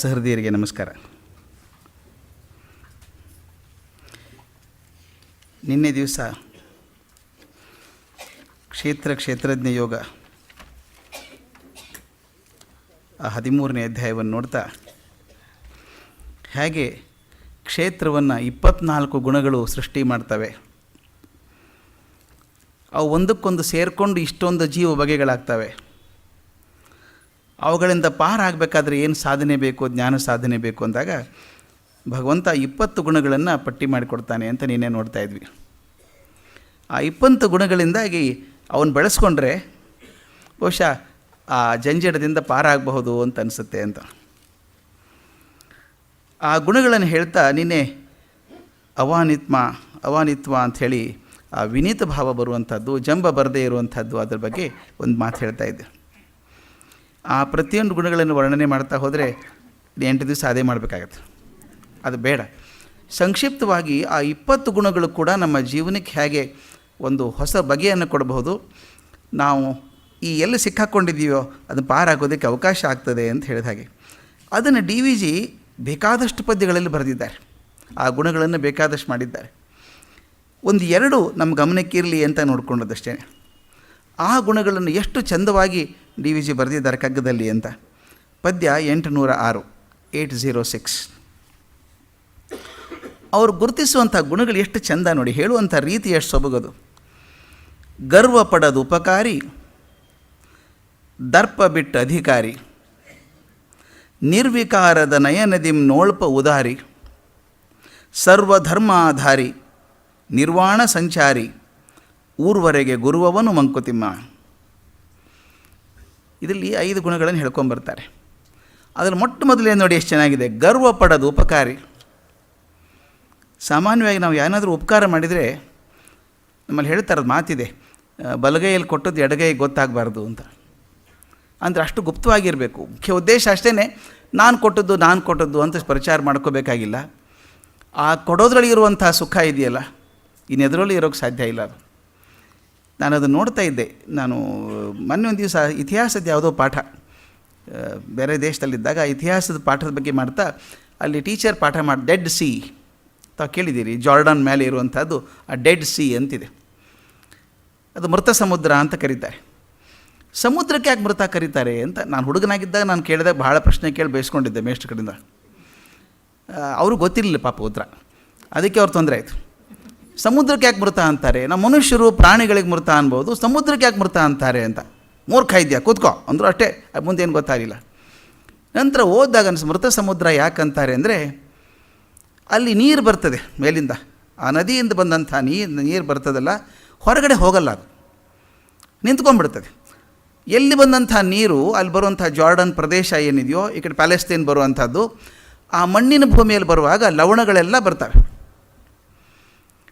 ಸಹೃದಯರಿಗೆ ನಮಸ್ಕಾರ. ನಿನ್ನೆ ದಿವಸ ಕ್ಷೇತ್ರ ಕ್ಷೇತ್ರಜ್ಞ ಯೋಗ ಆ ಹದಿಮೂರನೇ ಅಧ್ಯಾಯವನ್ನು ನೋಡ್ತಾ, ಹೇಗೆ ಕ್ಷೇತ್ರವನ್ನು ಇಪ್ಪತ್ನಾಲ್ಕು ಗುಣಗಳು ಸೃಷ್ಟಿ ಮಾಡ್ತವೆ. ಅವು ಒಂದಕ್ಕೊಂದು ಸೇರಿಕೊಂಡು ಇಷ್ಟೊಂದು ಜೀವ ಬಗೆಗಳಾಗ್ತವೆ. ಅವುಗಳಿಂದ ಪಾರಾಗಬೇಕಾದ್ರೆ ಏನು ಸಾಧನೆ ಬೇಕು, ಜ್ಞಾನ ಸಾಧನೆ ಬೇಕು ಅಂದಾಗ ಭಗವಂತ ಇಪ್ಪತ್ತು ಗುಣಗಳನ್ನು ಪಟ್ಟಿ ಮಾಡಿಕೊಡ್ತಾನೆ ಅಂತ ನೀನೇ ನೋಡ್ತಾ ಇದ್ವಿ. ಆ ಇಪ್ಪತ್ತು ಗುಣಗಳಿಂದಾಗಿ ಅವನು ಬೆಳೆಸ್ಕೊಂಡ್ರೆ ಬಹುಶಃ ಆ ಜಂಜಡದಿಂದ ಪಾರಾಗಬಹುದು ಅಂತ ಅನಿಸುತ್ತೆ ಅಂತ. ಆ ಗುಣಗಳನ್ನು ಹೇಳ್ತಾ ನಿನ್ನೆ ಅವಾನಿತ್ಮ, ಅವಾನಿತ್ವ ಅಂಥೇಳಿ ಆ ವಿನೀತ ಭಾವ ಬರುವಂಥದ್ದು, ಜಂಬ ಬರದೇ ಇರುವಂಥದ್ದು ಅದ್ರ ಬಗ್ಗೆ ಒಂದು ಮಾತು ಹೇಳ್ತಾ ಇದ್ದೆ. ಆ ಪ್ರತಿಯೊಂದು ಗುಣಗಳನ್ನು ವರ್ಣನೆ ಮಾಡ್ತಾ ಹೋದರೆ ಎಂಟು ದಿವಸ ಅದೇ ಮಾಡಬೇಕಾಗತ್ತೆ. ಅದು ಬೇಡ. ಸಂಕ್ಷಿಪ್ತವಾಗಿ ಆ ಇಪ್ಪತ್ತು ಗುಣಗಳು ಕೂಡ ನಮ್ಮ ಜೀವನಕ್ಕೆ ಹೇಗೆ ಒಂದು ಹೊಸ ಬಗೆಯನ್ನು ಕೊಡಬಹುದು. ನಾವು ಈ ಎಲ್ಲಿ ಸಿಕ್ಕಾಕ್ಕೊಂಡಿದ್ದೀವೋ ಅದು ಪಾರಾಗೋದಕ್ಕೆ ಅವಕಾಶ ಆಗ್ತದೆ ಅಂತ ಹೇಳಿದ ಹಾಗೆ. ಅದನ್ನು ಡಿ ವಿ ಜಿ ಬೇಕಾದಷ್ಟು ಪದ್ಯಗಳಲ್ಲಿ ಬರೆದಿದ್ದಾರೆ. ಆ ಗುಣಗಳನ್ನು ಬೇಕಾದಷ್ಟು ಮಾಡಿದ್ದಾರೆ. ಒಂದು ಎರಡು ನಮ್ಮ ಗಮನಕ್ಕಿರಲಿ ಅಂತ ನೋಡ್ಕೊಂಡದಷ್ಟೇ ಆ ಗುಣಗಳನ್ನು ಎಷ್ಟು ಚಂದವಾಗಿ ಡಿ ವಿ ಜಿ ಬರೆದಿದ್ದಾರೆ ಕಗ್ಗದಲ್ಲಿ ಅಂತ. ಪದ್ಯ ಎಂಟುನೂರ ಆರು ಏಯ್ಟ್ ಝೀರೋ ಸಿಕ್ಸ್. ಅವರು ಗುರುತಿಸುವಂಥ ಗುಣಗಳು ಎಷ್ಟು ಚಂದ ನೋಡಿ, ಹೇಳುವಂಥ ರೀತಿ ಎಷ್ಟು ಸೊಬಗದು. ಗರ್ವ ಪಡದು ಉಪಕಾರಿ, ದರ್ಪ ಬಿಟ್ಟ ಅಧಿಕಾರಿ, ನಿರ್ವಿಕಾರದ ನಯನದಿಂ ನೋಳ್ಪ ಉದಾರಿ, ಸರ್ವಧರ್ಮಾಧಾರಿ, ನಿರ್ವಾಣ ಸಂಚಾರಿ ಊರ್ವರೆಗೆ ಗುರುವವನು ಮಂಕುತಿಮ್ಮ. ಇದರಲ್ಲಿ ಐದು ಗುಣಗಳನ್ನು ಹೇಳ್ಕೊಂಬರ್ತಾರೆ ಅದರಲ್ಲಿ ಮೊಟ್ಟ ಮೊದಲೇ ನೋಡಿ ಎಷ್ಟು ಚೆನ್ನಾಗಿದೆ. ಗರ್ವ ಪಡೋದು ಉಪಕಾರಿ. ಸಾಮಾನ್ಯವಾಗಿ ನಾವು ಏನಾದರೂ ಉಪಕಾರ ಮಾಡಿದರೆ ನಮ್ಮಲ್ಲಿ ಹೇಳ್ತಾರದು ಮಾತಿದೆ ಬಲಗೈಯಲ್ಲಿ ಕೊಟ್ಟದ್ದು ಎಡಗೈ ಗೊತ್ತಾಗಬಾರ್ದು ಅಂತ. ಅಂದರೆ ಅಷ್ಟು ಗುಪ್ತವಾಗಿರಬೇಕು. ಮುಖ್ಯ ಉದ್ದೇಶ ಅಷ್ಟೇ ನಾನು ಕೊಟ್ಟದ್ದು ನಾನು ಕೊಟ್ಟದ್ದು ಅಂತ ಪ್ರಚಾರ ಮಾಡ್ಕೋಬೇಕಾಗಿಲ್ಲ. ಆ ಕೊಡೋದ್ರಲ್ಲಿ ಇರುವಂತಹ ಸುಖ ಇದೆಯಲ್ಲ ಇನ್ನೆದರಲ್ಲಿ ಇರೋಕ್ಕೆ ಸಾಧ್ಯ ಇಲ್ಲ ಅದು. ನಾನು ಅದನ್ನು ನೋಡ್ತಾ ಇದ್ದೆ. ನಾನು, ಮೊನ್ನೆ ಒಂದು ದಿವಸ ಇತಿಹಾಸದ ಯಾವುದೋ ಪಾಠ ಬೇರೆ ದೇಶದಲ್ಲಿದ್ದಾಗ ಇತಿಹಾಸದ ಪಾಠದ ಬಗ್ಗೆ ಮಾಡ್ತಾ, ಅಲ್ಲಿ ಟೀಚರ್ ಪಾಠ ಮಾಡಿ ಡೆಡ್ ಸಿ, ತಾವು ಕೇಳಿದ್ದೀರಿ, ಜಾರ್ಡನ್ ಮೇಲೆ ಇರುವಂಥದ್ದು ಆ ಡೆಡ್ ಸಿ ಅಂತಿದೆ. ಅದು ಮೃತ ಸಮುದ್ರ ಅಂತ ಕರೀತಾರೆ. ಸಮುದ್ರಕ್ಕೆ ಯಾಕೆ ಮೃತ ಕರೀತಾರೆ ಅಂತ ನಾನು ಹುಡುಗನಾಗಿದ್ದಾಗ ನಾನು ಕೇಳಿದಾಗ ಭಾಳ ಪ್ರಶ್ನೆ ಕೇಳಿ ಬೇಯಿಸ್ಕೊಂಡಿದ್ದೆ ಮೇಷ್ಟ್ರ ಕಡೆಯಿಂದ. ಅವರು ಗೊತ್ತಿರಲಿಲ್ಲ ಪಾಪ ಉತ್ತರ. ಅದಕ್ಕೆ ಅವ್ರು ತೊಂದರೆ ಆಯಿತು. ಸಮುದ್ರಕ್ಕೆ ಯಾಕೆ ಮೃತ ಅಂತಾರೆ? ನಮ್ಮ ಮನುಷ್ಯರು ಪ್ರಾಣಿಗಳಿಗೆ ಮೃತ ಅನ್ಬೋದು, ಸಮುದ್ರಕ್ಕೆ ಯಾಕೆ ಮೃತ ಅಂತಾರೆ ಅಂತ. ಮೂರ್ಖ ಇದೆಯಾ? ಕೂತ್ಕೋ. ಅಂದರು ಅಷ್ಟೇ ಮುಂದೇನು ಗೊತ್ತಾಗಿಲ್ಲ ನಂತರ ಓದಿದಾಗ ಅನ್ಸ್, ಮೃತ ಸಮುದ್ರ ಯಾಕಂತಾರೆ ಅಂದರೆ, ಅಲ್ಲಿ ನೀರು ಬರ್ತದೆ ಮೇಲಿಂದ. ಆ ನದಿಯಿಂದ ಬಂದಂಥ ನೀರು ನೀರು ಬರ್ತದಲ್ಲ, ಹೊರಗಡೆ ಹೋಗಲ್ಲ ಅದು. ನಿಂತ್ಕೊಂಡ್ಬಿಡ್ತದೆ. ಎಲ್ಲಿ ಬಂದಂಥ ನೀರು, ಅಲ್ಲಿ ಬರುವಂಥ ಜಾರ್ಡನ್ ಪ್ರದೇಶ ಏನಿದೆಯೋ, ಈ ಕಡೆ ಪ್ಯಾಲೆಸ್ತೇನ್ ಬರುವಂಥದ್ದು, ಆ ಮಣ್ಣಿನ ಭೂಮಿಯಲ್ಲಿ ಬರುವಾಗ ಲವಣಗಳೆಲ್ಲ ಬರ್ತವೆ.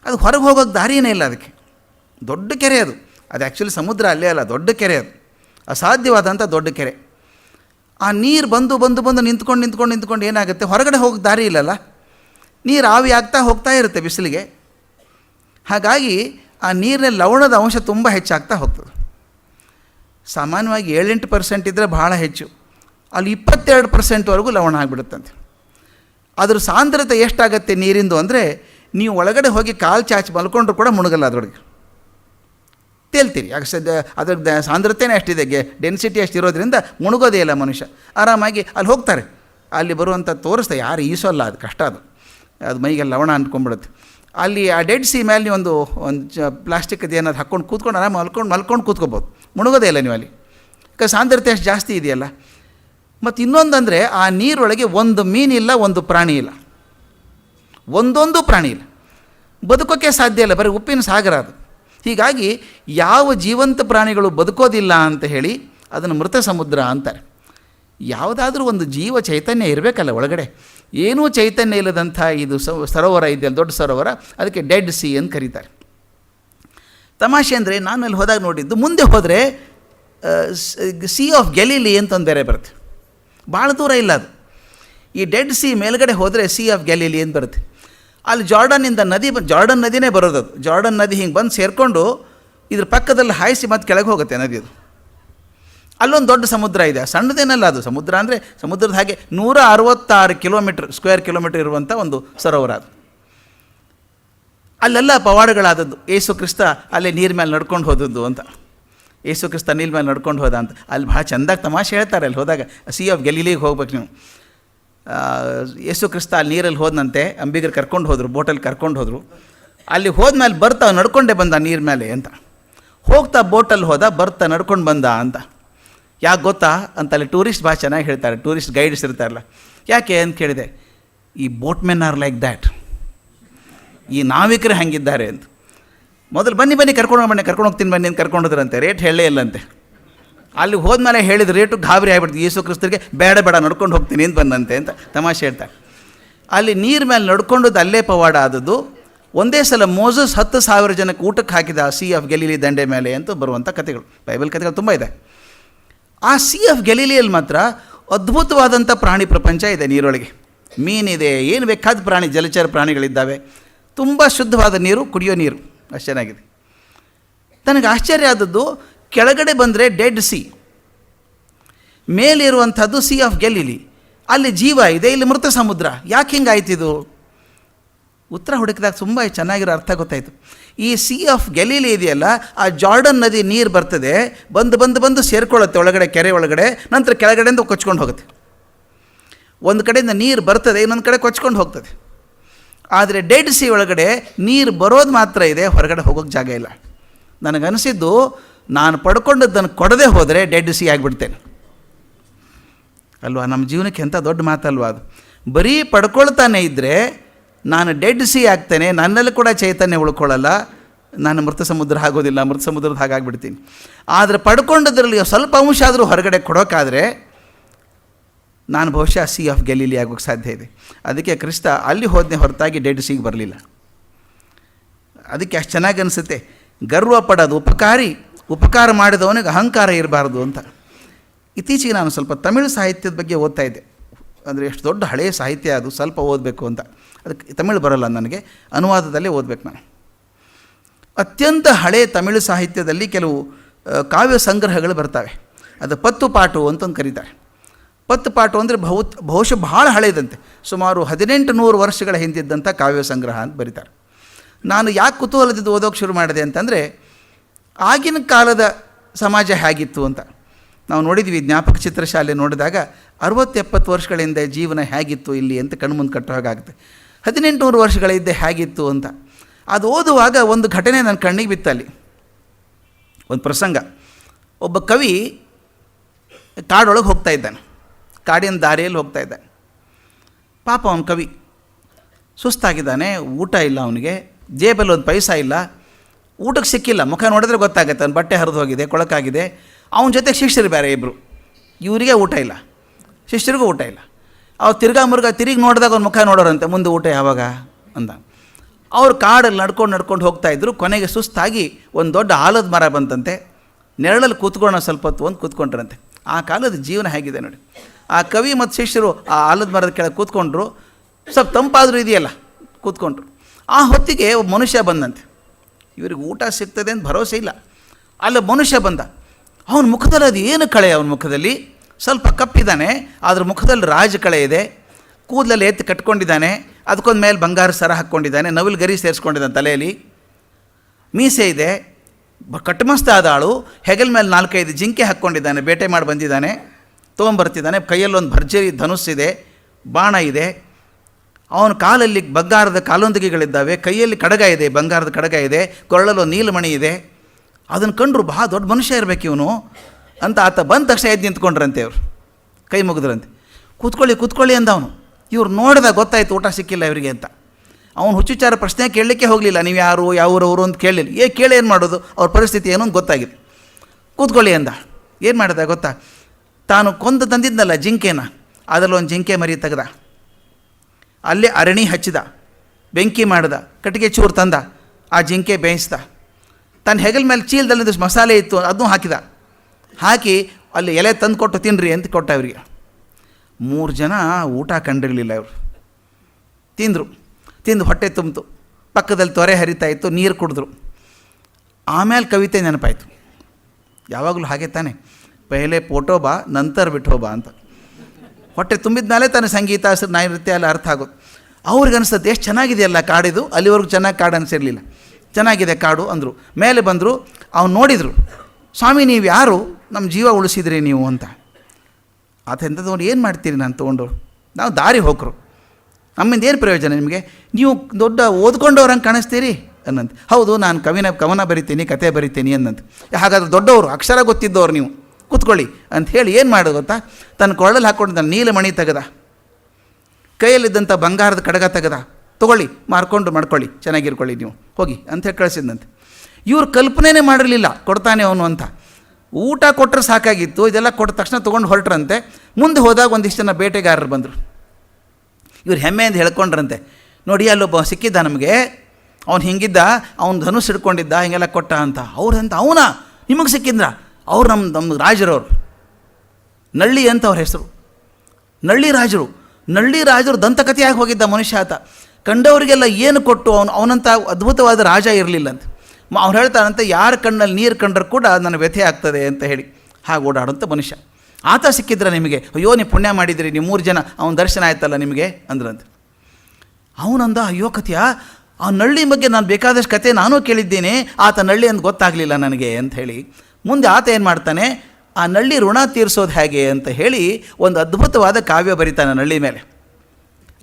ಅದು ಹೊರಗೆ ಹೋಗೋಕ್ಕೆ ದಾರಿಯೇ ಇಲ್ಲ ಅದಕ್ಕೆ. ದೊಡ್ಡ ಕೆರೆ ಅದು. ಅದು ಆ್ಯಕ್ಚುಲಿ ಸಮುದ್ರ ಅಲ್ಲೇ ಅಲ್ಲ, ದೊಡ್ಡ ಕೆರೆ ಅದು. ಅಸಾಧ್ಯವಾದಂಥ ದೊಡ್ಡ ಕೆರೆ. ಆ ನೀರು ಬಂದು ಬಂದು ಬಂದು ನಿಂತ್ಕೊಂಡು ನಿಂತ್ಕೊಂಡು ನಿಂತ್ಕೊಂಡು ಏನಾಗುತ್ತೆ? ಹೊರಗಡೆ ಹೋಗೋಕ್ಕೆ ದಾರಿ ಇಲ್ಲಲ್ಲ? ನೀರು ಆವಿ ಆಗ್ತಾ ಹೋಗ್ತಾ ಇರುತ್ತೆ ಬಿಸಿಲಿಗೆ. ಹಾಗಾಗಿ ಆ ನೀರಿನ ಲವಣದ ಅಂಶ ತುಂಬ ಹೆಚ್ಚಾಗ್ತಾ ಹೋಗ್ತದೆ. ಸಾಮಾನ್ಯವಾಗಿ ಏಳೆಂಟು ಪರ್ಸೆಂಟ್ ಇದ್ದರೆ ಭಾಳ ಹೆಚ್ಚು. ಅಲ್ಲಿ ಇಪ್ಪತ್ತೆರಡು ಪರ್ಸೆಂಟ್ವರೆಗೂ ಲವಣ ಆಗಿಬಿಡುತ್ತಂತೆ. ಅದ್ರ ಸಾಂದ್ರತೆ ಎಷ್ಟಾಗತ್ತೆ ನೀರಿಂದು ಅಂದರೆ ನೀವು ಒಳಗಡೆ ಹೋಗಿ ಕಾಲು ಚಾಚಿ ಮಲ್ಕೊಂಡ್ರು ಕೂಡ ಮುಳುಗಲ್ಲ ಅದರೊಳಗೆ. ತೇಲ್ತೀರಿ. ಯಾಕೆ ಅದ್ರ ಸಾಂದ್ರತೆನೇ ಅಷ್ಟಿದೆ. ಗೆ ಡೆನ್ಸಿಟಿ ಅಷ್ಟಿರೋದ್ರಿಂದ ಮುಳುಗೋದೇ ಇಲ್ಲ ಮನುಷ್ಯ. ಆರಾಮಾಗಿ ಅಲ್ಲಿ ಹೋಗ್ತಾರೆ. ಅಲ್ಲಿ ಬರುವಂಥ ತೋರಿಸ್ತಾ ಯಾರು ಈಸೋಲ್ಲ, ಅದು ಕಷ್ಟ ಅದು. ಅದು ಮೈಗೆ ಲವಣ ಅಂದ್ಕೊಂಬಿಡುತ್ತೆ ಅಲ್ಲಿ ಆ ಡೆಡ್ ಸಿ ಮೇಲೆ ನೀವು ಒಂದು ಒಂದು ಪ್ಲಾಸ್ಟಿಕ್ದು ಏನಾದ್ರು ಹಾಕ್ಕೊಂಡು ಕೂತ್ಕೊಂಡು ಆರಾಮ ಮಲ್ಕೊಂಡು ಮಲ್ಕೊಂಡು ಕೂತ್ಕೋಬೋದು. ಮುಳುಗೋದೇ ಇಲ್ಲ ನೀವು ಅಲ್ಲಿ. ಯಾಕೆ ಸಾಂದ್ರತೆ ಅಷ್ಟು ಜಾಸ್ತಿ ಇದೆಯಲ್ಲ. ಮತ್ತು ಇನ್ನೊಂದಂದರೆ ಆ ನೀರೊಳಗೆ ಒಂದು ಮೀನಿಲ್ಲ, ಒಂದು ಪ್ರಾಣಿ ಇಲ್ಲ. ಒಂದೊಂದು ಪ್ರಾಣಿ ಇಲ್ಲ. ಬದುಕೋಕ್ಕೆ ಸಾಧ್ಯ ಇಲ್ಲ, ಬರೀ ಉಪ್ಪಿನ ಸಾಗರ ಅದು. ಹೀಗಾಗಿ ಯಾವ ಜೀವಂತ ಪ್ರಾಣಿಗಳು ಬದುಕೋದಿಲ್ಲ ಅಂತ ಹೇಳಿ ಅದನ್ನು ಮೃತ ಸಮುದ್ರ ಅಂತಾರೆ. ಯಾವುದಾದ್ರೂ ಒಂದು ಜೀವ ಚೈತನ್ಯ ಇರಬೇಕಲ್ಲ ಒಳಗಡೆ. ಏನೂ ಚೈತನ್ಯ ಇಲ್ಲದಂಥ ಇದು ಸರೋವರ ಇದೆಯಲ್ಲ, ದೊಡ್ಡ ಸರೋವರ, ಅದಕ್ಕೆ ಡೆಡ್ ಸಿ ಅಂತ ಕರೀತಾರೆ. ತಮಾಷೆ ಅಂದರೆ ನಾನು ಅಲ್ಲಿ ಹೋದಾಗ ನೋಡಿದ್ದು, ಮುಂದೆ ಹೋದರೆ ಸಿ ಆಫ್ ಗೆಲಿಲಿ ಅಂತ ಒಂದು ಬೇರೆ ಬರುತ್ತೆ. ಭಾಳ ದೂರ ಇಲ್ಲ ಅದು. ಈ ಡೆಡ್ ಸಿ ಮೇಲುಗಡೆ ಹೋದರೆ ಸಿ ಆಫ್ ಗ್ಯಾಲಿಲಿ ಅಂತ ಬರುತ್ತೆ. ಅಲ್ಲಿ ಜಾರ್ಡನ್ನಿಂದ ನದಿ ಜಾರ್ಡನ್ ನದಿನೇ ಬರೋದು ಅದು. ಜಾರ್ಡನ್ ನದಿ ಹಿಂಗೆ ಬಂದು ಸೇರಿಕೊಂಡು ಇದ್ರ ಪಕ್ಕದಲ್ಲಿ ಹಾಯಿಸಿ ಮತ್ತೆ ಕೆಳಗೆ ಹೋಗುತ್ತೆ ನದಿ ಅದು. ಅಲ್ಲೊಂದು ದೊಡ್ಡ ಸಮುದ್ರ ಇದೆ. ಸಣ್ಣದೇನಲ್ಲ ಅದು. ಸಮುದ್ರ ಅಂದರೆ ಸಮುದ್ರದ ಹಾಗೆ ನೂರ ಅರವತ್ತಾರು ಕಿಲೋಮೀಟ್ರ್, ಸ್ಕ್ವೇರ್ ಕಿಲೋಮೀಟ್ರ್ ಇರುವಂಥ ಒಂದು ಸರೋವರ ಅದು. ಅಲ್ಲೆಲ್ಲ ಪವಾಡಗಳಾದದ್ದು. ಏಸು ಕ್ರಿಸ್ತ ಅಲ್ಲೇ ನೀರು ಮೇಲೆ ನಡ್ಕೊಂಡು ಹೋದದ್ದು ಅಂತ. ಏಸು ಕ್ರಿಸ್ತ ನೀರ್ ಮೇಲೆ ನಡ್ಕೊಂಡು ಹೋದ ಅಂತ. ಅಲ್ಲಿ ಭಾಳ ಚೆಂದಾಗಿ ತಮಾಷೆ ಹೇಳ್ತಾರೆ ಅಲ್ಲಿ ಹೋದಾಗ. ಸಿ ಆಫ್ ಗೆಲೀಲಿಗೆ ಹೋಗ್ಬೇಕು ನೀವು. ಯೇಸು ಕ್ರಿಸ್ತ ಅಲ್ಲಿ ನೀರಲ್ಲಿ ಹೋದನಂತೆ, ಅಂಬಿಗರು ಕರ್ಕೊಂಡು ಹೋದರು, ಬೋಟಲ್ಲಿ ಕರ್ಕೊಂಡು ಹೋದರು. ಅಲ್ಲಿ ಹೋದ್ಮೇಲೆ ಬರ್ತಾ ನಡ್ಕೊಂಡೆ ಬಂದ ನೀರು ಮೇಲೆ ಅಂತ. ಹೋಗ್ತಾ ಬೋಟಲ್ಲಿ ಹೋದ, ಬರ್ತಾ ನಡ್ಕೊಂಡು ಬಂದ ಅಂತ. ಯಾಕೆ ಗೊತ್ತಾ? ಅಂತ ಅಲ್ಲಿ ಟೂರಿಸ್ಟ್ ಭಾಳ ಚೆನ್ನಾಗಿ ಹೇಳ್ತಾರೆ, ಟೂರಿಸ್ಟ್ ಗೈಡ್ಸ್ ಇರ್ತಾರಲ್ಲ. ಯಾಕೆ ಅಂತ ಕೇಳಿದೆ, ಈ boat men are like that. ಈ ನಾವಿಕರು ಹಂಗಿದ್ದಾರೆ ಅಂತ. ಮೊದಲು ಬನ್ನಿ ಬನ್ನಿ, ಕರ್ಕೊಂಡು ಬನ್ನಿ, ಕರ್ಕೊಂಡು ಹೋಗ್ತೀನಿ, ಬನ್ನಿ ಅಂತ ಕರ್ಕೊಂಡು ಹೋದ್ರಂತೆ. ರೇಟ್ ಹೇಳೇ ಇಲ್ಲಂತೆ. ಅಲ್ಲಿ ಹೋದ್ಮೇಲೆ ಹೇಳಿದ ರೇಟು ಗಾಬರಿ ಆಗ್ಬಿಡ್ತು. ಯೇಸು ಕ್ರಿಸ್ತರಿಗೆ ಬೇಡ ಬೇಡ, ನಡ್ಕೊಂಡು ಹೋಗ್ತೀನಿ ಅಂತ ಬಂದಂತೆ ಅಂತ ತಮಾಷೆ ಹೇಳ್ತಾರೆ. ಅಲ್ಲಿ ನೀರು ಮೇಲೆ ನಡ್ಕೊಂಡದ್ದು ಅಲ್ಲೇ ಪವಾಡ ಆದದ್ದು, ಒಂದೇ ಸಲ ಮೋಸಸ್ ಹತ್ತು ಸಾವಿರ ಜನಕ್ಕೆ ಊಟಕ್ಕೆ ಹಾಕಿದ ಆ ಸಿ ಆಫ್ ಗೆಲೀಲಿ ದಂಡೆ ಮೇಲೆ ಅಂತ ಬರುವಂಥ ಕಥೆಗಳು. ಬೈಬಲ್ ಕಥೆಗಳು ತುಂಬ ಇದೆ. ಆ ಸಿ ಆಫ್ ಗೆಲೀಲಿಯಲ್ಲಿ ಮಾತ್ರ ಅದ್ಭುತವಾದಂಥ ಪ್ರಾಣಿ ಪ್ರಪಂಚ ಇದೆ ನೀರೊಳಗೆ. ಮೀನಿದೆ, ಏನು ಬೇಕಾದ ಪ್ರಾಣಿ, ಜಲಚರ ಪ್ರಾಣಿಗಳಿದ್ದಾವೆ. ತುಂಬ ಶುದ್ಧವಾದ ನೀರು, ಕುಡಿಯೋ ನೀರು. ಅಷ್ಟು ಚೆನ್ನಾಗಿದೆ. ನನಗೆ ಆಶ್ಚರ್ಯ ಆದದ್ದು ಕೆಳಗಡೆ ಬಂದರೆ ಡೆಡ್ ಸಿ ಮೇಲಿರುವಂಥದ್ದು ಸಿ ಆಫ್ ಗೆಲಿಲಿ ಅಲ್ಲಿ ಜೀವ ಇದೆ, ಇಲ್ಲಿ ಮೃತ ಸಮುದ್ರ. ಯಾಕೆ ಹಿಂಗಾಯ್ತಿದು ಉತ್ತರ ಹುಡುಕಿದಾಗ ತುಂಬ ಚೆನ್ನಾಗಿರೋ ಅರ್ಥ ಗೊತ್ತಾಯಿತು. ಈ ಸಿ ಆಫ್ ಗೆಲೀಲಿ ಇದೆಯಲ್ಲ, ಆ ಜಾರ್ಡನ್ ನದಿ ನೀರು ಬರ್ತದೆ, ಬಂದು ಬಂದು ಬಂದು ಸೇರ್ಕೊಳ್ಳುತ್ತೆ ಒಳಗಡೆ, ಕೆರೆ ಒಳಗಡೆ, ನಂತರ ಕೆಳಗಡೆಯಿಂದ ಕೊಚ್ಕೊಂಡು ಹೋಗುತ್ತೆ. ಒಂದು ಕಡೆಯಿಂದ ನೀರು ಬರ್ತದೆ, ಇನ್ನೊಂದು ಕಡೆ ಕೊಚ್ಕೊಂಡು ಹೋಗ್ತದೆ. ಆದರೆ ಡೆಡ್ ಸಿ ಒಳಗಡೆ ನೀರು ಬರೋದು ಮಾತ್ರ ಇದೆ, ಹೊರಗಡೆ ಹೋಗೋಕ್ಕೆ ಜಾಗ ಇಲ್ಲ. ನನಗನಿಸಿದ್ದು ನಾನು ಪಡ್ಕೊಂಡದ್ದನ್ನು ಕೊಡದೆ ಹೋದರೆ ಡೆಡ್ ಸಿ ಆಗಿಬಿಡ್ತೇನೆ. ಅಲ್ವಾ? ನಮ್ಮ ಜೀವನಕ್ಕೆ ಎಂಥ ದೊಡ್ಡ ಮಾತಲ್ವ ಅದು? ಬರೀ ಪಡ್ಕೊಳ್ತಾನೆ ಇದ್ದರೆ ನಾನು ಡೆಡ್ ಸಿ ಆಗ್ತೇನೆ, ನನ್ನಲ್ಲಿ ಕೂಡ ಚೈತನ್ಯ ಉಳ್ಕೊಳ್ಳಲ್ಲ, ನಾನು ಮೃತ ಸಮುದ್ರ ಆಗೋದಿಲ್ಲ, ಮೃತ ಸಮುದ್ರದ ಹಾಗಾಗ್ಬಿಡ್ತೀನಿ ಆದರೆ ಪಡ್ಕೊಂಡದ್ರಲ್ಲಿ ಸ್ವಲ್ಪ ಅಂಶ ಆದರೂ ಹೊರಗಡೆ ಕೊಡೋಕ್ಕಾದರೆ ನಾನು ಬಹುಶಃ ಸಿ ಆಫ್ ಗೆಲೀಲಿ ಆಗೋಕ್ಕೆ ಸಾಧ್ಯ ಇದೆ. ಅದಕ್ಕೆ ಕ್ರಿಸ್ತ ಅಲ್ಲಿ ಹೋದನೆ ಹೊರತಾಗಿ ಡೆಡ್ ಸಿಗೆ ಬರಲಿಲ್ಲ. ಅದಕ್ಕೆ ಅಷ್ಟು ಚೆನ್ನಾಗಿ ಅನಿಸುತ್ತೆ. ಗರ್ವ ಪಡೋದು ಉಪಕಾರಿ. ಉಪಕಾರ ಮಾಡಿದವನಿಗೆ ಅಹಂಕಾರ ಇರಬಾರ್ದು ಅಂತ. ಇತ್ತೀಚೆಗೆ ನಾನು ಸ್ವಲ್ಪ ತಮಿಳು ಸಾಹಿತ್ಯದ ಬಗ್ಗೆ ಓದ್ತಾ ಇದ್ದೆ. ಅಂದರೆ ಎಷ್ಟು ದೊಡ್ಡ ಹಳೆಯ ಸಾಹಿತ್ಯ ಅದು, ಸ್ವಲ್ಪ ಓದಬೇಕು ಅಂತ. ಅದಕ್ಕೆ ತಮಿಳು ಬರೋಲ್ಲ ನನಗೆ, ಅನುವಾದದಲ್ಲೇ ಓದಬೇಕು ನಾನು. ಅತ್ಯಂತ ಹಳೆಯ ತಮಿಳು ಸಾಹಿತ್ಯದಲ್ಲಿ ಕೆಲವು ಕಾವ್ಯ ಸಂಗ್ರಹಗಳು ಬರ್ತವೆ. ಅದು ಪತ್ತು ಪಾಟು ಅಂತಂದು ಕರೀತಾರೆ. ಪತ್ತು ಪಾಟು ಅಂದರೆ ಬಹುತ್, ಬಹುಶಃ ಭಾಳ ಹಳೆಯದಂತೆ ಸುಮಾರು ಹದಿನೆಂಟು ನೂರು ವರ್ಷಗಳ ಹಿಂದಿದ್ದಂಥ ಕಾವ್ಯ ಸಂಗ್ರಹ ಅಂತ ಬರೀತಾರೆ. ನಾನು ಯಾಕೆ ಕುತೂಹಲದಿಂದ ಓದೋಕ್ಕೆ ಶುರು ಮಾಡಿದೆ ಅಂತಂದರೆ ಆಗಿನ ಕಾಲದ ಸಮಾಜ ಹೇಗಿತ್ತು ಅಂತ. ನಾವು ನೋಡಿದ್ವಿ ಜ್ಞಾಪಕ ಚಿತ್ರಶಾಲೆ ನೋಡಿದಾಗ ಅರವತ್ತೆಪ್ಪತ್ತು ವರ್ಷಗಳಿಂದ ಜೀವನ ಹೇಗಿತ್ತು ಇಲ್ಲಿ ಅಂತ ಕಣ್ಮುಂದೆ ಕಟ್ಟೋ ಹಾಗಾಗುತ್ತೆ ಹದಿನೆಂಟುನೂರು ವರ್ಷಗಳ ಹಿಂದೆ ಹೇಗಿತ್ತು ಅಂತ. ಅದು ಓದುವಾಗ ಒಂದು ಘಟನೆ ನನ್ನ ಕಣ್ಣಿಗೆ ಬಿತ್ತಲ್ಲಿ ಒಂದು ಪ್ರಸಂಗ. ಒಬ್ಬ ಕವಿ ಕಾಡೊಳಗೆ ಹೋಗ್ತಾ ಇದ್ದಾನೆ. ಕಾಡಿನ ದಾರಿಯಲ್ಲಿ ಹೋಗ್ತಾ ಇದ್ದಾನೆ. ಪಾಪ ಅವನ ಕವಿ ಸುಸ್ತಾಗಿದ್ದಾನೆ, ಊಟ ಇಲ್ಲ ಅವನಿಗೆ, ಜೇಬಲ್ಲಿ ಒಂದು ಪೈಸಾ ಇಲ್ಲ ಊಟಕ್ಕೆ ಸಿಕ್ಕಿಲ್ಲ, ಮುಖ ನೋಡಿದ್ರೆ ಗೊತ್ತಾಗುತ್ತೆ, ಅವ್ನು ಬಟ್ಟೆ ಹರಿದು ಹೋಗಿದೆ, ಕೊಳಕಾಗಿದೆ. ಅವನ ಜೊತೆ ಶಿಷ್ಯರು ಬೇರೆ ಇಬ್ಬರು ಇವರಿಗೆ ಊಟ ಇಲ್ಲ. ಶಿಷ್ಯರಿಗೂ ಊಟ ಇಲ್ಲ. ಅವ್ರು ತಿರ್ಗಾ ಮುರುಗ ತಿರುಗಿ ನೋಡಿದಾಗ ಅವ್ನ ಮುಖ ನೋಡೋರಂತೆ, ಮುಂದೆ ಊಟ ಯಾವಾಗ ಅಂದ ಅವ್ರು ಕಾಡಲ್ಲಿ ನಡ್ಕೊಂಡು ನಡ್ಕೊಂಡು ಹೋಗ್ತಾ ಇದ್ರು, ಕೊನೆಗೆ ಸುಸ್ತಾಗಿ ಒಂದು ದೊಡ್ಡ ಆಲದ ಮರ ಬಂತಂತೆ. ನೆರಳಲ್ಲಿ ಕೂತ್ಕೊಳ್ಳೋ ಸ್ವಲ್ಪ ಹೊತ್ತು ಒಂದು ಕೂತ್ಕೊಂಡ್ರಂತೆ. ಆ ಕಾಲದ ಜೀವನ ಹೇಗಿದೆ ನೋಡಿ. ಆ ಕವಿ ಮತ್ತು ಶಿಷ್ಯರು ಆ ಆಲದ ಮರದ ಕೆಳಗೆ ಕೂತ್ಕೊಂಡ್ರು. ಸ್ವಲ್ಪ ತಂಪಾದರೂ ಇದೆಯಲ್ಲ, ಕೂತ್ಕೊಂಡ್ರು. ಆ ಹೊತ್ತಿಗೆ ಒಬ್ಬ ಮನುಷ್ಯ ಬಂದಂತೆ. ಇವ್ರಿಗೆ ಊಟ ಸಿಗ್ತದೆ ಅಂತ ಭರವಸೆ ಇಲ್ಲ. ಅಲ್ಲ ಮನುಷ್ಯ ಬಂದ. ಅವನ ಮುಖದಲ್ಲಿ ಅದು ಏನು ಕಳೆ ಅವನ ಮುಖದಲ್ಲಿ? ಸ್ವಲ್ಪ ಕಪ್ಪಿದ್ದಾನೆ ಅದ್ರ ಮುಖದಲ್ಲಿ ರಾಜ ಕಳೆ ಇದೆ. ಕೂದಲಲ್ಲಿ ಎತ್ತಿ ಕಟ್ಕೊಂಡಿದ್ದಾನೆ, ಅದಕ್ಕೊಂದು ಮೇಲೆ ಬಂಗಾರ ಸರ ಹಾಕ್ಕೊಂಡಿದ್ದಾನೆ ನವಿಲು ಗರಿ ಸೇರಿಸ್ಕೊಂಡಿದ್ದಾನೆ ತಲೆಯಲ್ಲಿ. ಮೀಸೆ ಇದೆ ಕಟ್ಟಮಸ್ತ ಆದ ಆಳು, ಹೆಗಲ ಮೇಲೆ ನಾಲ್ಕೈದು ಜಿಂಕೆ ಹಾಕ್ಕೊಂಡಿದ್ದಾನೆ ಬೇಟೆ ಮಾಡಿ ಬಂದಿದ್ದಾನೆ, ತೊಗೊಂಬರ್ತಿದ್ದಾನೆ, ಕೈಯಲ್ಲೊಂದು ಭರ್ಜರಿ ಧನುಸ್ಸಿದೆ, ಬಾಣ ಇದೆ. ಅವನ ಕಾಲಲ್ಲಿ ಬಂಗಾರದ ಕಾಲೊಂದಿಗೆಗಳಿದ್ದಾವೆ, ಕೈಯಲ್ಲಿ ಕಡಗ ಇದೆ, ಬಂಗಾರದ ಕಡಗ ಇದೆ, ಕೊರಳಲ್ಲೋ ನೀಲಮಣಿ ಇದೆ. ಅದನ್ನು ಕಂಡ್ರು ಬಹಳ ದೊಡ್ಡ ಮನುಷ್ಯ ಇರಬೇಕು ಇವನು ಅಂತ ಆತ ಬಂದ ತಕ್ಷಣ ಎದ್ದು ನಿಂತ್ಕೊಂಡ್ರಂತೆ ಅವರು ಕೈ ಮುಗಿದ್ರಂತೆ. ಕೂತ್ಕೊಳ್ಳಿ ಕೂತ್ಕೊಳ್ಳಿ ಅಂದ ಅವನು ಇವ್ರು ನೋಡಿದಾಗ ಗೊತ್ತಾಯ್ತು ಊಟ ಸಿಕ್ಕಿಲ್ಲ ಇವರಿಗೆ ಅಂತ. ಅವನು ಹುಚ್ಚುಚಾರ ಪ್ರಶ್ನೆ ಕೇಳಲಿಕ್ಕೆ ಹೋಗಲಿಲ್ಲ. ನೀವು ಯಾರು ಯಾವ್ರವರು ಅಂತ ಕೇಳಲಿಲ್ಲ. ಏ, ಕೇಳಿ ಏನು ಮಾಡೋದು? ಅವ್ರ ಪರಿಸ್ಥಿತಿ ಏನು ಅಂತ ಗೊತ್ತಾಗಿದೆ. ಕೂತ್ಕೊಳ್ಳಿ ಅಂದ. ಏನು ಮಾಡಿದೆ ಗೊತ್ತಾ? ತಾನು ಕೊಂದು ತಂದಿದ್ನಲ್ಲ ಜಿಂಕೆನ. ಅದರಲ್ಲಿ ಒಂದು ಜಿಂಕೆ ಮರಿ ತೆಗೆದ. ಅಲ್ಲೇ ಅರಣಿ ಹಚ್ಚಿದ, ಬೆಂಕಿ ಮಾಡ್ದ, ಕಟ್ಟಿಗೆ ಚೂರು ತಂದ, ಆ ಜಿಂಕೆ ಬೇಯಿಸ್ದ. ತನ್ನ ಹೆಗಲ ಮೇಲೆ ಚೀಲದಲ್ಲಿ ಒಂದು ಮಸಾಲೆ ಇತ್ತು, ಅದನ್ನು ಹಾಕಿದ. ಹಾಕಿ ಅಲ್ಲಿ ಎಲೆ ತಂದು ಕೊಟ್ಟು ತಿನ್ನಿರಿ ಅಂತ ಕೊಟ್ಟ ಅವರಿಗೆ. ಮೂರು ಜನ ಊಟ ಕಂಡಿರಲಿಲ್ಲ ಇವರು. ತಿಂದರು, ತಿಂದು ಹೊಟ್ಟೆ ತುಂಬಿತು. ಪಕ್ಕದಲ್ಲಿ ತೊರೆ ಹರಿತಾ ಇತ್ತು, ನೀರು ಕುಡಿದ್ರು. ಆಮೇಲೆ ಕವಿತೆ ನೆನಪಾಯಿತು. ಯಾವಾಗಲೂ ಹಾಗೆ ತಾನೆ. ಪೆಹಲೆ ಪೋಟೋಬಾ ನಂತರ ಬಿಟ್ಟು ಬಾ ಅಂತ. ಹೊಟ್ಟೆ ತುಂಬಿದ್ಮೇಲೆ ತನ್ನ ಸಂಗೀತ, ಸ- ನೈಋತ್ಯ ಎಲ್ಲ ಅರ್ಥ ಆಗೋದು. ಅವ್ರಿಗೆ ಅನಿಸ್ತದೆ ಎಷ್ಟು ಚೆನ್ನಾಗಿದೆಯಲ್ಲ ಕಾಡಿದು? ಅಲ್ಲಿವರೆಗೂ ಚೆನ್ನಾಗಿ ಕಾಡು ಅನಿಸಿರಲಿಲ್ಲ. ಚೆನ್ನಾಗಿದೆ ಕಾಡು, ಅಂದರು. ಮೇಲೆ ಬಂದರು, ಅವ್ನು ನೋಡಿದರು, ಸ್ವಾಮಿ, ನೀವು ಯಾರು? ನಮ್ಮ ಜೀವ ಉಳಿಸಿದ್ರಿ ನೀವು, ಅಂತ. ಆತ ಎಂತ ನೋಡಿ ಏನು ಮಾಡ್ತೀರಿ ನಾನು? ತೊಗೊಂಡು, ನಾವು ದಾರಿ ಹೋಗ್ರು ನಮ್ಮಿಂದ ಏನು ಪ್ರಯೋಜನ ನಿಮಗೆ? ನೀವು ದೊಡ್ಡ ಓದ್ಕೊಂಡವ್ರಂಗೆ ಕಾಣಿಸ್ತೀರಿ? ಅನ್ನಂತ ಹೌದು, ನಾನು ಕವಿನ, ಕವನ ಬರಿತೀನಿ ಕತೆ ಬರಿತೀನಿ ಅನ್ನಂತ ಹಾಗಾದ್ರೆ ದೊಡ್ಡವರು, ಅಕ್ಷರ ಗೊತ್ತಿದ್ದವ್ರು ನೀವು. ಕೂತ್ಕೊಳ್ಳಿ ಅಂತ ಹೇಳಿ ಏನು ಮಾಡೋದು ಗೊತ್ತಾ? ತನ್ನ ಕೊರಳಲ್ಲಿ ಹಾಕ್ಕೊಂಡು ತನ್ನ ನೀಲಮಣಿ ತೆಗೆದ. ಕೈಯಲ್ಲಿದ್ದಂಥ ಬಂಗಾರದ ಕಡಗ ತೆಗೆದ. ತೊಗೊಳ್ಳಿ, ಮಾರ್ಕೊಂಡು ಮಾಡ್ಕೊಳ್ಳಿ, ಚೆನ್ನಾಗಿರ್ಕೊಳ್ಳಿ ನೀವು. ಹೋಗಿ, ಅಂತ ಹೇಳಿ ಕಳಿಸಿದಂತೆ ಇವ್ರು ಕಲ್ಪನೆನೇ ಮಾಡಿರಲಿಲ್ಲ, ಕೊಡ್ತಾನೆ ಅವನು ಅಂತ. ಊಟ ಕೊಟ್ಟರೆ ಸಾಕಾಗಿತ್ತು, ಇದೆಲ್ಲ ಕೊಟ್ಟ ತಕ್ಷಣ ತೊಗೊಂಡು ಹೊರಟ್ರಂತೆ. ಮುಂದೆ ಹೋದಾಗ ಒಂದಿಷ್ಟು ಜನ ಬೇಟೆಗಾರರು ಬಂದರು. ಇವ್ರು ಹೆಮ್ಮೆಯಿಂದ ಹೇಳ್ಕೊಂಡ್ರಂತೆ. ನೋಡಿ, ಅಲ್ಲೊಬ್ಬ ಸಿಕ್ಕಿದ್ದ ನಮಗೆ. ಅವ್ನು ಹಿಂಗಿದ್ದ, ಅವ್ನು ಧನುಸ್ ಹಿಡ್ಕೊಂಡಿದ್ದ, ಹಿಂಗೆಲ್ಲ ಕೊಟ್ಟ ಅಂತ. ಅವ್ರಂತ ಅವನ, ನಿಮಗೆ ಸಿಕ್ಕಿದ್ರ? ಅವ್ರು ನಮ್ಮ ನಮ್ಮ ರಾಜರವರು. ನಳ್ಳಿ ಅಂತ ಅವ್ರ ಹೆಸರು. ನಳ್ಳಿ ರಾಜರು. ನಳ್ಳಿ ರಾಜರು ದಂತಕಥೆಯಾಗಿ ಹೋಗಿದ್ದ ಮನುಷ್ಯ ಆತ. ಕಂಡವರಿಗೆಲ್ಲ ಏನು ಕೊಟ್ಟು ಅವನು ಅವನಂಥ ಅದ್ಭುತವಾದ ರಾಜ ಇರಲಿಲ್ಲ ಅಂತ ಅವ್ನು ಹೇಳ್ತಾನಂತೆ ಯಾರ ಕಣ್ಣಲ್ಲಿ ನೀರು ಕಂಡ್ರೂ ಕೂಡ ನನ್ನ ವ್ಯಥೆ ಆಗ್ತದೆ ಅಂತ ಹೇಳಿ. ಹಾಗೆ ಓಡಾಡುವಂಥ ಮನುಷ್ಯ. ಆತ ಸಿಕ್ಕಿದ್ರೆ ನಿಮಗೆ, ಅಯ್ಯೋ, ನೀವು ಪುಣ್ಯ ಮಾಡಿದಿರಿ, ನೀವು ಮೂರು ಜನ, ಅವನ ದರ್ಶನ ಆಯ್ತಲ್ಲ ನಿಮಗೆ? ಅಂದ್ರಂತೆ. ಅವನಂದ, ಅಯ್ಯೋ, ಕಥೆಯ, ಆ ನಳ್ಳಿ ಬಗ್ಗೆ ನಾನು ಬೇಕಾದಷ್ಟು ಕತೆ ನಾನು ಕೇಳಿದ್ದೇನೆ, ಆತ ನಳ್ಳಿ ಅಂತ ಗೊತ್ತಾಗಲಿಲ್ಲ ನನಗೆ ಅಂತ ಹೇಳಿ. ಮುಂದೆ ಆತ ಏನು ಮಾಡ್ತಾನೆ? ಆ ನಳ್ಳಿ ಋಣ ತೀರಿಸೋದು ಹೇಗೆ ಅಂತ ಹೇಳಿ ಒಂದು ಅದ್ಭುತವಾದ ಕಾವ್ಯ ಬರೀತಾನೆ ನಳ್ಳಿ ಮೇಲೆ.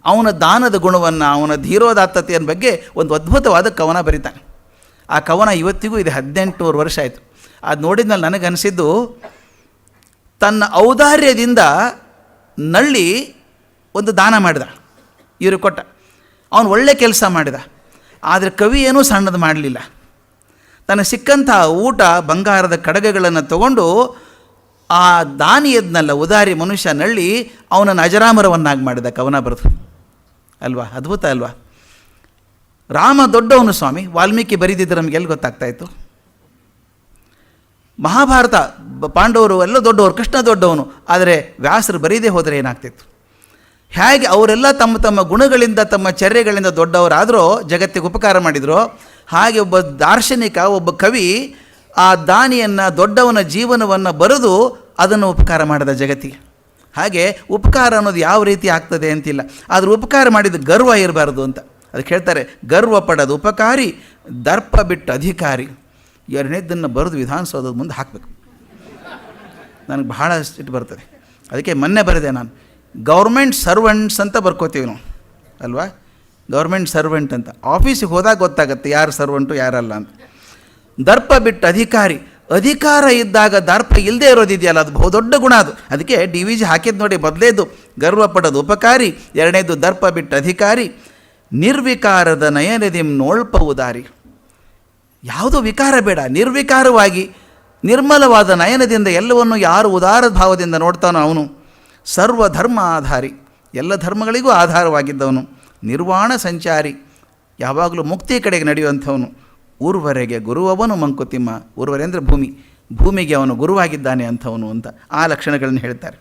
ಅವನ ದಾನದ ಗುಣವನ್ನು, ಅವನ ಧೀರೋದಾತ್ತತೆಯ ಬಗ್ಗೆ ಒಂದು ಅದ್ಭುತವಾದ ಕವನ ಬರೀತಾನೆ. ಆ ಕವನ ಇವತ್ತಿಗೂ ಇದೆ ಹದಿನೆಂಟುವರೆ ವರ್ಷ ಆಯಿತು. ಅದು ನೋಡಿದ್ಮೇಲೆ ನನಗನ್ನಿಸಿದ್ದು ತನ್ನ ಔದಾರ್ಯದಿಂದ ನಳ್ಳಿ ಒಂದು ದಾನ ಮಾಡಿದ. ಇವರು ಕೊಟ್ಟ. ಅವನು ಒಳ್ಳೆ ಕೆಲಸ ಮಾಡಿದ. ಆದರೆ ಕವಿ ಏನೂ ಸಣ್ಣದು ಮಾಡಲಿಲ್ಲ. ತನಗೆ ಸಿಕ್ಕಂಥ ಊಟ, ಬಂಗಾರದ ಕಡಗಗಳನ್ನು ತಗೊಂಡು ಆ ದಾನಿ ಎದ್ನಲ್ಲ ಉದಾರಿ ಮನುಷ್ಯ ನಳ್ಳಿ ಅವನನ್ನು ಅಜರಾಮರವನ್ನಾಗಿ ಮಾಡಿದ ಕವನ ಬರೆದು. ಅಲ್ವಾ? ಅದ್ಭುತ ಅಲ್ವಾ? ರಾಮ ದೊಡ್ಡವನು ಸ್ವಾಮಿ, ವಾಲ್ಮೀಕಿ ಬರೀದಿದ್ದರೆ ನಮಗೆ ಎಲ್ಲಿ ಗೊತ್ತಾಗ್ತಾ ಇತ್ತು? ಮಹಾಭಾರತ ಪಾಂಡವರು ಎಲ್ಲ ದೊಡ್ಡವರು, ಕೃಷ್ಣ ದೊಡ್ಡವನು, ಆದರೆ ವ್ಯಾಸರು ಬರೀದೇ ಹೋದರೆ ಏನಾಗ್ತಿತ್ತು? ಹೇಗೆ ಅವರೆಲ್ಲ ತಮ್ಮ ತಮ್ಮ ಗುಣಗಳಿಂದ, ತಮ್ಮ ಚರ್ಯಗಳಿಂದ ದೊಡ್ಡವರಾದರೂ, ಜಗತ್ತಿಗೆ ಉಪಕಾರ ಮಾಡಿದ್ರು ಹಾಗೆ ಒಬ್ಬ ದಾರ್ಶನಿಕ, ಒಬ್ಬ ಕವಿ ಆ ದಾನಿಯನ್ನು, ದೊಡ್ಡವನ ಜೀವನವನ್ನು ಬರೆದು ಅದನ್ನು ಉಪಕಾರ ಮಾಡಿದ ಜಗತ್ತಿಗೆ. ಹಾಗೆ ಉಪಕಾರ ಅನ್ನೋದು ಯಾವ ರೀತಿ ಆಗ್ತದೆ ಅಂತಿಲ್ಲ. ಆದ್ರೆ ಉಪಕಾರ ಮಾಡಿದ ಗರ್ವ ಇರಬಾರ್ದು ಅಂತ. ಅದಕ್ಕೆ ಹೇಳ್ತಾರೆ ಗರ್ವ ಪಡೋದು ಉಪಕಾರಿ, ದರ್ಪ ಬಿಟ್ಟು ಅಧಿಕಾರಿ. ಎರಡನೇದನ್ನು ಬರೆದು ವಿಧಾನಸೌಧದ ಮುಂದೆ ಹಾಕಬೇಕು. ನನಗೆ ಬಹಳ ಇಟ್ಟು ಬರ್ತದೆ. ಅದಕ್ಕೆ ಮೊನ್ನೆ ಬರೆದೆ ನಾನು, ಗೌರ್ಮೆಂಟ್ ಸರ್ವೆಂಟ್ಸ್ ಅಂತ ಬರ್ಕೋತೀವಿ ನಾವು, ಅಲ್ವಾ? ಗೌರ್ಮೆಂಟ್ ಸರ್ವೆಂಟ್ ಅಂತ. ಆಫೀಸಿಗೆ ಹೋದಾಗ ಗೊತ್ತಾಗುತ್ತೆ ಯಾರು ಸರ್ವೆಂಟು, ಯಾರಲ್ಲ ಅಂತ. ದರ್ಪ ಬಿಟ್ಟು ಅಧಿಕಾರಿ, ಅಧಿಕಾರ ಇದ್ದಾಗ ದರ್ಪ ಇಲ್ಲದೆ ಇರೋದಿದೆಯಲ್ಲ, ಅದು ಬಹುದೊಡ್ಡ ಗುಣ ಅದು. ಅದಕ್ಕೆ ಡಿ ವಿ ಜಿ ಹಾಕಿದ್ದು ನೋಡಿ ಮೊದಲೇದು ಗರ್ವ ಪಡೋದು ಉಪಕಾರಿ. ಎರಡನೇದು ದರ್ಪ ಬಿಟ್ಟು ಅಧಿಕಾರಿ, ನಿರ್ವಿಕಾರದ ನಯನದಿಂ ನೋಳ್ಪ ಉದಾರಿ. ಯಾವುದೋ ವಿಕಾರ ಬೇಡ, ನಿರ್ವಿಕಾರವಾಗಿ, ನಿರ್ಮಲವಾದ ನಯನದಿಂದ ಎಲ್ಲವನ್ನು ಯಾರು ಉದಾರ ಭಾವದಿಂದ ನೋಡ್ತಾನೋ ಅವನು. ಸರ್ವಧರ್ಮ ಆಧಾರಿ ಎಲ್ಲ ಧರ್ಮಗಳಿಗೂ ಆಧಾರವಾಗಿದ್ದವನು. ನಿರ್ವಾಣ ಸಂಚಾರಿ, ಯಾವಾಗಲೂ ಮುಕ್ತಿ ಕಡೆಗೆ ನಡೆಯುವಂಥವನು. ಊರ್ವರೆಗೆ ಗುರುವವನು ಮಂಕುತಿಮ್ಮ, ಊರ್ವರೆ ಅಂದರೆ ಭೂಮಿ, ಭೂಮಿಗೆ ಅವನು ಗುರುವಾಗಿದ್ದಾನೆ ಅಂಥವನು ಅಂತ ಆ ಲಕ್ಷಣಗಳನ್ನು ಹೇಳ್ತಾರೆ.